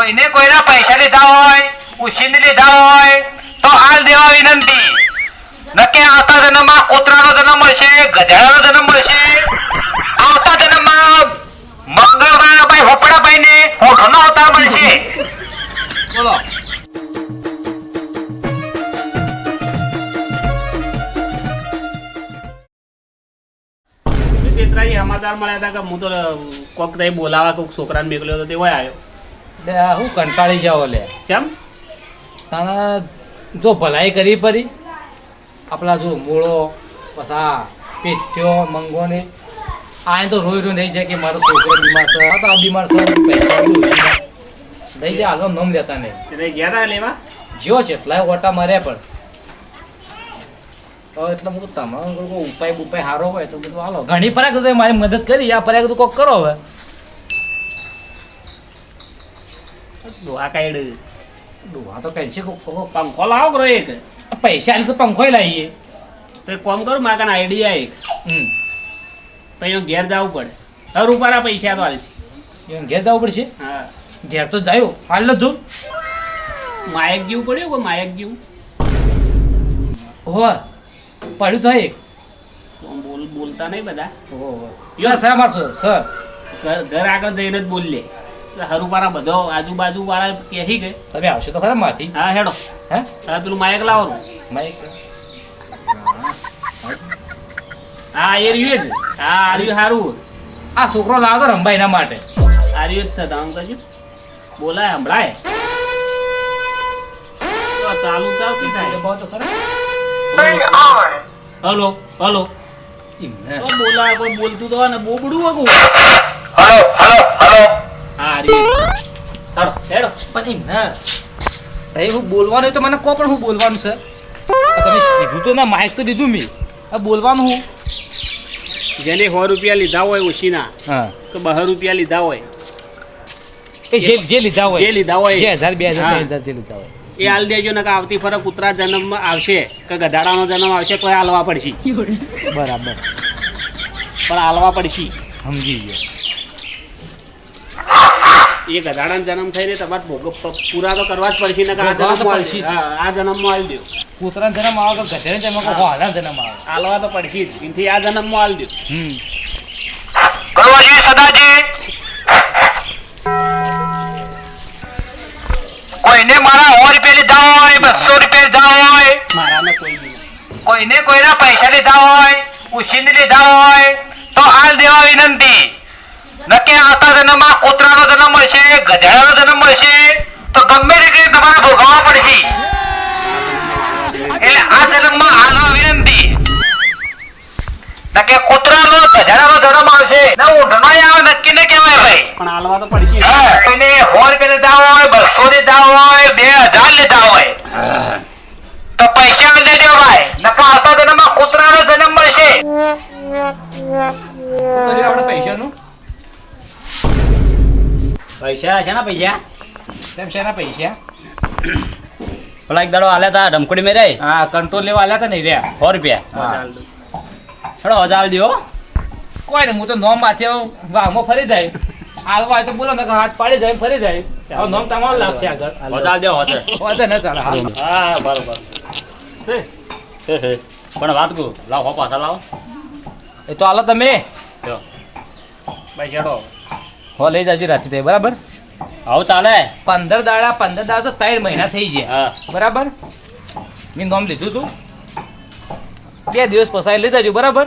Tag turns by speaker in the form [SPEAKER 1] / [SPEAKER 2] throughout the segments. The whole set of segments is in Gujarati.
[SPEAKER 1] કોઈને કોઈના પૈસા લીધા હોય, ઉછીની લીધા હોય, તો હાલ દેવા વિનંતી. નકે આવતા જન્મમાં કૂતરાનો જન્મ મળશે, ગધેડાનો જન્મ મળશે. આવતા જન્મમાં મંગળવાર ભાઈ હોપડાભાઈ ને હોઠનો અવતાર મળશે.
[SPEAKER 2] બોલો.
[SPEAKER 3] સમાચાર મળ્યા હતા કે હું તો કોક તઈ બોલાવા કોક છોકરાને મેકલ્યો હતો તે આવ્યો.
[SPEAKER 2] લે હું કંટાળી જાવ લે.
[SPEAKER 3] ચમ?
[SPEAKER 2] તને જો ભલાઈ કરી પરી આપણા જો મૂળો પસા પેથ્યો મંગોને આ તો રોઈ રોઈ નહીં જાય કે મારો છોકરો બીમાર છે. આ તો આ બીમાર છે પૈસા. નહીં જાય હાલો નોમ લેતા નહીં.
[SPEAKER 3] તે ગયા હતા લેવા?
[SPEAKER 2] જ્યો છે એટલા ઓટા માર્યા પણ. તો એટલે હું તમારો કોઈ ઉપાય ઉપાય સારો હોય તો બધું હાલો. ઘણી તો મારી મદદ કરી આ પરાગ તો કોક કરો હવે.
[SPEAKER 3] દોહા કાઢ
[SPEAKER 2] ડોહા તો કોક
[SPEAKER 3] પંખો લાવો કરો એક.
[SPEAKER 2] પૈસા તો પંખોય લાવીએ.
[SPEAKER 3] તો કામ કરું મારા કાને આઈડિયા એક. અહીંયા ઘેર જવું પડે. હર રૂપારા પૈસા તો હાલશે
[SPEAKER 2] ઘેર જવું પડશે?
[SPEAKER 3] હા.
[SPEAKER 2] ઘેર તો જાયો. હાલ જ જો
[SPEAKER 3] માયક જેવું પડ્યું કોઈ માયક જેવું?
[SPEAKER 2] હો પડ્યું તો એક.
[SPEAKER 3] બોલ બોલતા નહીં બધા.
[SPEAKER 2] ઓહો સર મારશો સર.
[SPEAKER 3] ઘર ઘર આગળ જઈને જ બોલીએ હરુપારા બધો આજુબાજુ વાળા કહી ગયે
[SPEAKER 2] તમે આવશો તો ખરા માથી.
[SPEAKER 3] હા હેડો.
[SPEAKER 2] હે?
[SPEAKER 3] પેલું માયક લાવો
[SPEAKER 2] માયક
[SPEAKER 3] હા એ રહ્યું જ. હા આર્યું સારું
[SPEAKER 2] આ છોકરો લાવો તો રંબાઈ એના માટે
[SPEAKER 3] આર્યું જ છે તમે કશું બોલાય સંભળાય. તો ચાલુ ચાલ કી થાય?
[SPEAKER 2] બહુ તો ખરા.
[SPEAKER 3] Hello hello. બોલા બોલાય બોલતું તો ને બોબડું
[SPEAKER 1] હલો હલો. હલો
[SPEAKER 3] હા રહ્યું હેડો
[SPEAKER 2] પણ તઈ હું બોલવાનું તો મને કહો પણ હું બોલવાનું છે. તમે કીધું તો ના માઇક તો દીધું મેં. આ બોલવાનું હું.
[SPEAKER 3] જેને સો રૂપિયા લીધા હોય ઓછીના તો બહાર રૂપિયા લીધા હોય.
[SPEAKER 2] એ જે જે લીધા હોય.
[SPEAKER 3] જે લીધા હોય.
[SPEAKER 2] જે હજાર બે હજાર ત્રણ હજાર જે લીધા હોય.
[SPEAKER 3] એ હાલ દેજો ને આવતી ફરક કૂતરા જન્મ આવશે કે ગધાડાનો જન્મ આવશે તો હાલવા પડશે.
[SPEAKER 2] બરાબર.
[SPEAKER 3] પણ હાલવા પડશે.
[SPEAKER 2] સમજી ગયો.
[SPEAKER 3] એ ગધાડાનો જન્મ થઈને તમારે ભોગ પૂરા તો કરવા જ પડશે ને આ જન્મ આ જન્મમાં આવી દો
[SPEAKER 2] કૂતરાનો જન્મ આવે તો જન્મ આવે હાડા જન્મ આવે?
[SPEAKER 3] હાલવા તો પડશે જ. એનાથી આ જન્મમાં આવી દો
[SPEAKER 2] હમ.
[SPEAKER 1] ગણવાજી સદાજી. કોઈને મારા સો રૂપિયા લીધા હોય બસો રૂપિયા લીધા હોય.
[SPEAKER 3] મારાને કોઈ
[SPEAKER 1] કોઈને કોઈના પૈસા લીધા હોય ઉછીન લીધા હોય તો હાલ દેવા વિનંતી. નકે આવતા જન્મમાં કૂતરાનો જન્મ મળશે ગધેડાનો જન્મ હશે તો ગમે રીતે તમારે ભોગવવા પડશે. એટલે આ જન્મમાં હાલવા વિનંતી. નકે કૂતરાનો ગધેડાનો જન્મ આવશે. ને ઊંઢનો આવે નક્કી ને કહેવાય ભાઈ.
[SPEAKER 3] પણ હાલવા તો પડશે.
[SPEAKER 1] હા, સો રૂપિયા લીધા હોય બસો લીધા હોય બે હજાર લીધા હોય તો પૈસા દઈ દો ભાઈ. નકર આવતા જન્મમાં કૂતરાનો જન્મ મળશે.
[SPEAKER 2] પૈસાનું.
[SPEAKER 3] પૈસા છે ને પૈસા?
[SPEAKER 2] તેમ પૈસા?
[SPEAKER 4] પેલા એક દાડો આલ્યા તા રમકડી મેં રે
[SPEAKER 2] હા કંટ્રોલ લેવા આલ્યા તા નહીં રે.
[SPEAKER 4] સો રૂપિયા. થોડો હજાર દો.
[SPEAKER 2] કોઈ ને હું તો નોમ માથે વાહમાં ફરી જાય. હાલવા હોય તો બોલો ને હાથ પાડી જાય ફરી જાય. હવે નોમ તમારો લાગશે આગળ.
[SPEAKER 4] હજાર દો હજાર
[SPEAKER 2] વાંધો ને ચાલે
[SPEAKER 4] હા. બરોબર.
[SPEAKER 3] છે?
[SPEAKER 4] છે છે. પણ વાત કહું લાવો પાછા લાવો.
[SPEAKER 2] એ તો હાલો તમે.
[SPEAKER 4] જો.
[SPEAKER 3] ભાઈ
[SPEAKER 2] હો લઈ જાજો રાતે તે બરાબર?
[SPEAKER 4] આવું ચાલે.
[SPEAKER 2] પંદર દાડા પંદર દાડા તો ત્રણ મહિના થઈ ગયા. બરાબર? મેં નોમ લીધું તું. બે દિવસ પસાઈ લઈ જજો બરાબર?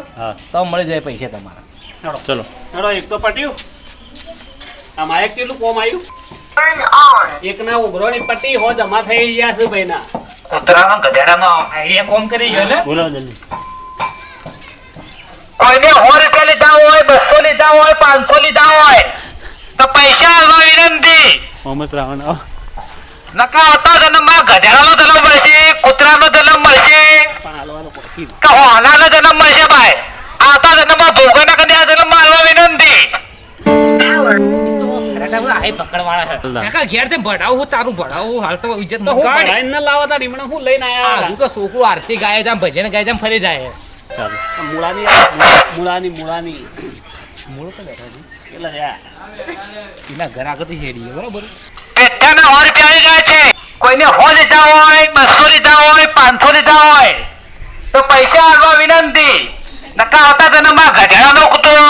[SPEAKER 2] તો મળી જાય પૈસા તમારા.
[SPEAKER 4] ચલો.
[SPEAKER 3] ચલો. એક તો પટ્યું. આ માયક ચેલું કોમ આવ્યું? એક ના ઉઘરોની પટ્ટી હો જમા થઈ ગયા છે ભાઈ ના
[SPEAKER 1] કૂતરાનો ગધેડાનો
[SPEAKER 2] આઈડિયા કોમ કરી ગયો ને?
[SPEAKER 4] બોલો જલ્દી.
[SPEAKER 1] કોઈને સો રૂપિયા લીધા હોય બસો લીધા હોય પાંચસો લીધા હોય તો પૈસા હાલવા વિનંતી
[SPEAKER 4] મોહમ્મદ રાવણ આવો.
[SPEAKER 1] નકા આવતા જન્મમાં ગધેડાનો જન્મ મળશે કૂતરાનો જન્મ મળશે. કે હોનાનો જન્મ મળશે ભાઈ. આ કન્યા વિનંતી
[SPEAKER 2] તો ઇજ્જત
[SPEAKER 3] તો
[SPEAKER 2] નો
[SPEAKER 3] હું
[SPEAKER 2] કાઢ
[SPEAKER 3] ભરાઈને ન લાવો તાર લઈને આયા
[SPEAKER 2] આજુ આરતી ગાય જામ ભજન ગાય જામ ફરી જાય.
[SPEAKER 3] મૂળાની મૂળાની મૂળાની.
[SPEAKER 2] મૂળ તો બેઠા છે
[SPEAKER 3] એટલે યાર
[SPEAKER 2] એના ઘર આગળથી શેરી બરાબર?
[SPEAKER 1] બધાને સો રૂપિયા આવી ગયા છે. કોઈને સો લીધા હોય બસો લીધા હોય પાંચસો લીધા હોય તો પૈસા આપવા વિનંતી. નકા આવતા જન્મમાં ગધેડાનો કૂતરો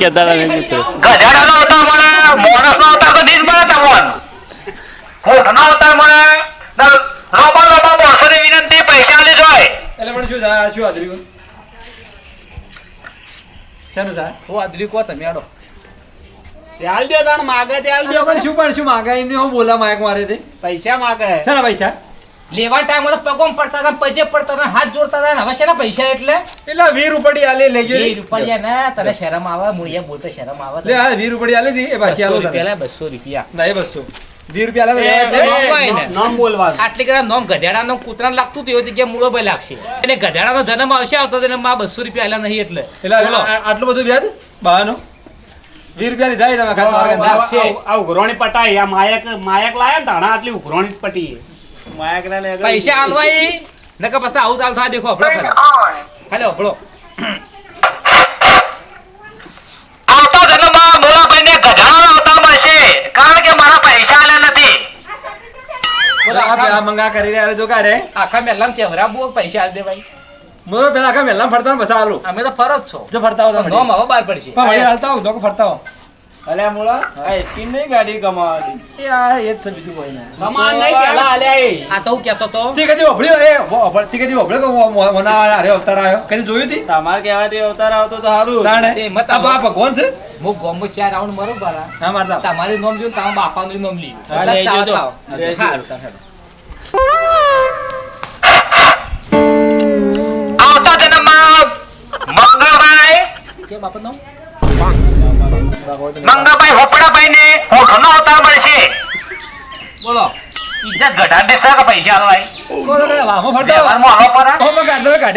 [SPEAKER 1] ગધેડાનો અવતાર મળે માણસનો અવતાર તો નહીં જ મળે તમને. હોઠનો અવતાર મળે રોબા રોબા લોબા ની વિનંતી પૈસા આલી જોય
[SPEAKER 5] એટલે પણ શું થાય શું આદરી શાનું થાય
[SPEAKER 2] હું આદરી કહો તમે આડો.
[SPEAKER 3] ત્યાલ દ્યો તાણ માગે ત્યાલ દ્યો.
[SPEAKER 5] પણ શું પણ શું માગા? એમને હું બોલા માયક મારે તે.
[SPEAKER 3] પૈસા માગે.
[SPEAKER 5] શાના પૈસા?
[SPEAKER 2] લેવા ટાઈમ તો પગોમ પડતા હતા પજે પડતા હતા હાથ જોડતા હતા ને. હવે શેના પૈસા એટલે?
[SPEAKER 5] એટલે વીર ઉપડી આલે લેજો
[SPEAKER 2] એ રૂપિયા ને તને શરમ આવે? મુળિયા બોલતા શરમ આવે
[SPEAKER 5] લે આ વીર ઉપડી આલે દી એ પાછી આલો તને.
[SPEAKER 2] રૂપિયા બસો રૂપિયા.
[SPEAKER 5] ના એ બસો. વીર રૂપિયા આલે
[SPEAKER 3] એ,
[SPEAKER 5] તો
[SPEAKER 3] એ,
[SPEAKER 2] હોય ને.
[SPEAKER 3] નામ બોલવાનું.
[SPEAKER 2] આટલી કડા નોમ ગધેડાનો કૂતરાને લાગતું હતું એવી જગ્યાએ મૂળો ભાઈ લાગશે. અને ગધેડાનો જન્મ આવશે આવતો જન્મમાં બસો રૂપિયા આલ્યા નહીં એટલે.
[SPEAKER 5] એટલે આટલું બધું વ્યાજ? બહાનો વીર રૂપિયા લીધા તમે ખાતા મારે
[SPEAKER 3] આ- ઉઘરોણી પટાઈ આ માયક માયક લાયા ને તાણા આટલી ઉઘરોણી માયક ને
[SPEAKER 2] પૈસા આલવાઈ નકર પછી આવું ચાલ થાય દેખો આપણો હેલો આપણો
[SPEAKER 1] આવતા જન્મમાં મોલાભાઈને ગધાડાનો આવતા મળશે કારણ કે મારા પૈસા આલ્યા નથી.
[SPEAKER 5] બોલો, આ મંગા કરી રહ્યા જો કારે.
[SPEAKER 2] આખા મેલમ ચેવરા બુઓ પૈસા આલ દે ભાઈ
[SPEAKER 5] મોરો પેલા આખા મેલા ફરતા ને બસ આલો.
[SPEAKER 2] અમે તો ફરજ છો.
[SPEAKER 5] જો ફરતા હો
[SPEAKER 2] નોમ હવે બહાર પડશે
[SPEAKER 5] પણ વળી હાલતા હો જો ફરતા હો.
[SPEAKER 6] અલે મુળા આ સ્કીન નહીં ગાડી કમાવાની?
[SPEAKER 5] એ આ એ જ બીજું કોઈ ના
[SPEAKER 3] કમાન નહીં પેલા આલ્યા
[SPEAKER 2] આ તો હું કહેતો તો.
[SPEAKER 5] તે કદી ઓભળ્યો એ ઓભળ તે કદી ઓભળ્યો કે મોના આરે અવતાર આવ્યો? કદી જોયું તી?
[SPEAKER 6] તમારે કહેવાથી અવતાર આવતો તો સારું
[SPEAKER 5] તાણે?
[SPEAKER 2] એ મત
[SPEAKER 5] આ બા ભગવાન છે?
[SPEAKER 2] હું ગોમો ચાર રાઉન્ડ મરો બારા
[SPEAKER 5] હા મારતા
[SPEAKER 2] તમારી નોમ જોયું તમારા બાપાનું નોમ લીધું એટલે
[SPEAKER 6] લેજો
[SPEAKER 2] ચાલો કેમ? બાપાનું નામ?
[SPEAKER 1] મંગળભાઈ હોપડાભાઈને હોઠનો અવતાર મળશે.
[SPEAKER 2] બોલો.
[SPEAKER 1] ઇજ્જત ઘટાડ દેશે કે પૈસા આલવાય?
[SPEAKER 5] વામો ફરતા
[SPEAKER 1] પરા.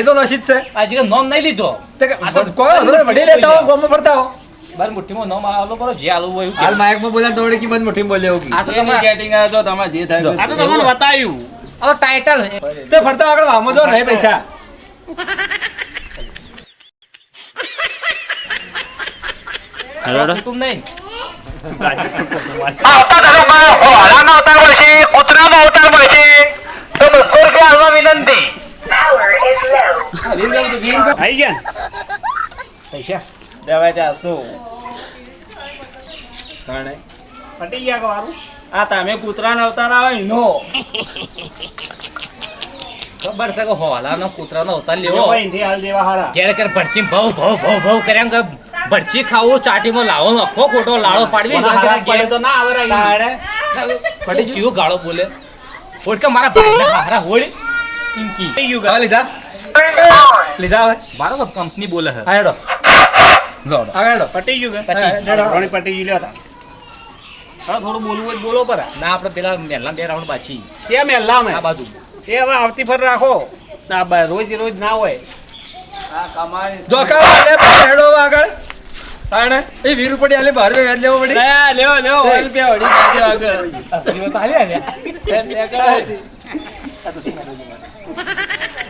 [SPEAKER 5] તો નસીબ છે.
[SPEAKER 2] આ નોમ લીધો.
[SPEAKER 5] તે કે
[SPEAKER 2] આ તો
[SPEAKER 5] કોઈ વાંધો નહીં, વડી લેતા હો ગોમાં ફરતા હો
[SPEAKER 2] બાર મુઠ્ઠીમાં નોમ આલો બરો જે આલું હોય
[SPEAKER 5] હાલ. માયકમાં બોલ્યા તો વળી કિંમત મોટી બોલે એવું
[SPEAKER 2] આ તો
[SPEAKER 6] એની
[SPEAKER 2] તમારે
[SPEAKER 6] જે થાય
[SPEAKER 3] આ તો તમને બતાવ્યું.
[SPEAKER 2] આ તો ટાઇટલ
[SPEAKER 5] તે ફરતા આગળ વામો જો નહીં પૈસા.
[SPEAKER 2] કુટુંબ નહીં
[SPEAKER 1] આવતા જન્મમાં હોળાનો અવતાર કૂતરાનો અવતાર મળશે તો બસો રૂપિયા આલવા વિનંતી
[SPEAKER 5] આ વીર ગાડી તો વીર રૂપિયા.
[SPEAKER 3] આઈ ગયા ને?
[SPEAKER 2] પૈસા?
[SPEAKER 6] દેવાય ચારસો
[SPEAKER 3] પટી ગયા વારું
[SPEAKER 6] આ તમે કૂતરાનો અવતાર આવે નો
[SPEAKER 2] ખબર છે કે હોલાનો કૂતરાનો અવતાર લેવો.
[SPEAKER 3] ભાવ ભાવ ભાવ
[SPEAKER 2] ઘેર ઘેર ભરચી ભવ ભવ ભવ ભવ કર્યા કે ભરચી ખાવું ચાટીમાં લાવો આખો ખોટો લાડો પાડવી.
[SPEAKER 3] પડે તો ના આવે
[SPEAKER 2] તાણે. પટી ગાળો બોલે? ઓળ કે મારા ભાઈ હારા હોળ ઇનકી
[SPEAKER 5] હવે લીધા? લીધા હવે?
[SPEAKER 2] મારો તો કંપની બોલે હે. આડો
[SPEAKER 5] આગળ
[SPEAKER 3] પટી ગયું કે
[SPEAKER 2] પટી
[SPEAKER 5] ગયું.
[SPEAKER 3] પટી હા થોડું બોલવું હોય બોલો પર.
[SPEAKER 2] ના આપણે પેલા મહેલા બે રાઉન્ડ બાચી.
[SPEAKER 3] છે મહેલા
[SPEAKER 2] આ બાજુ.
[SPEAKER 3] એ હવે આવતી ફર રાખો. ના બા રોજ રોજ ના હોય.
[SPEAKER 6] આ કમાણી
[SPEAKER 5] આગળ. તાણે? એ વીર રૂપિયા આલે બાર રૂપિયા વ્યાજ લેવો પડી
[SPEAKER 6] લેવો લેવો સો રૂપિયા વળી પાછો આગળ
[SPEAKER 2] અસલી તો આવ્યા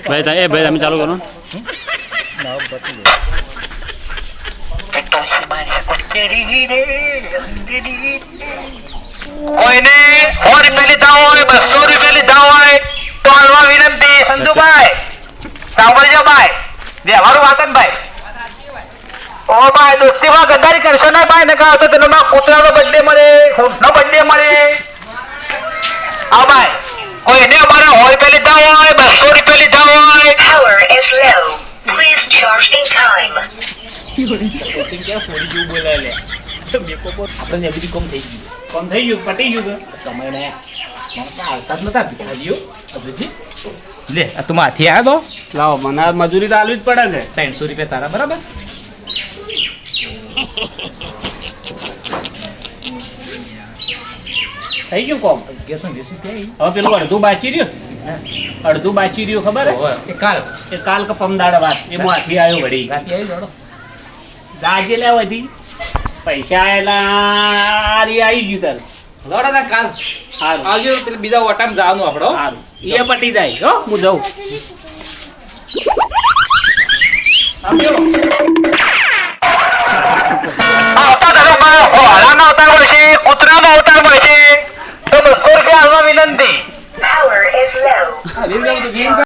[SPEAKER 4] ભાઈ તા- એ ભાઈ તમે ચાલુ કરો.
[SPEAKER 2] ના બતી
[SPEAKER 1] કોઈને સો રૂપિયા લીધા હોય બસો રૂપિયા લીધા હોય તો હાલવા વિનંતી સંજુભાઈ સાંભળજો ભાઈ. વ્યવહારું વાતન ભાઈ. ઓ ભાઈ દોસ્તીમાં ગદ્દારી કરશો ને ભાઈ? ને કહો તો માં કૂતરાનો બર્થડે મળે ઊંટનો બર્થડે મળે. હા ભાઈ અમારે લીધા હોય બસો રૂપિયા લીધા હોય.
[SPEAKER 2] કોટિંગ કે જેવું લે આપણે બધી કોમ થઈ ગઈ
[SPEAKER 3] કોમ થઈ ગયું? પટી ગયું
[SPEAKER 2] તમે ને આવતા જ નતા ભિખારીઓ. હજુથી લે આ તું માથી આવ્યો તો?
[SPEAKER 3] લાવો મને આ મજૂરી તો આલવી જ પડે ને
[SPEAKER 2] ત્રણસો રૂપિયા તારા બરાબર?
[SPEAKER 3] થઈ ગયું કોમ?
[SPEAKER 2] અગિયારસો ને વીસ
[SPEAKER 3] હવે પેલું અડધું બાચી રહ્યું? અડધું બાચી રહ્યું ખબર હે?
[SPEAKER 2] કાલ?
[SPEAKER 3] એ કાલ કે પમદાડ વાત? એ માથી આવ્યો વળી.
[SPEAKER 2] માથી આવી જોડો
[SPEAKER 3] દાજે લેવાથી પૈસા આયેલા આરી આવી ગયું તાર.
[SPEAKER 2] લોડો ના કાલ.
[SPEAKER 3] હાલ
[SPEAKER 2] આવજો પેલા બીજા ઓટામ જવાનું આપણો
[SPEAKER 3] એ પટી જાય. હો હું જઉં.
[SPEAKER 1] તો બસો રૂપિયા હાલવા વિનંતી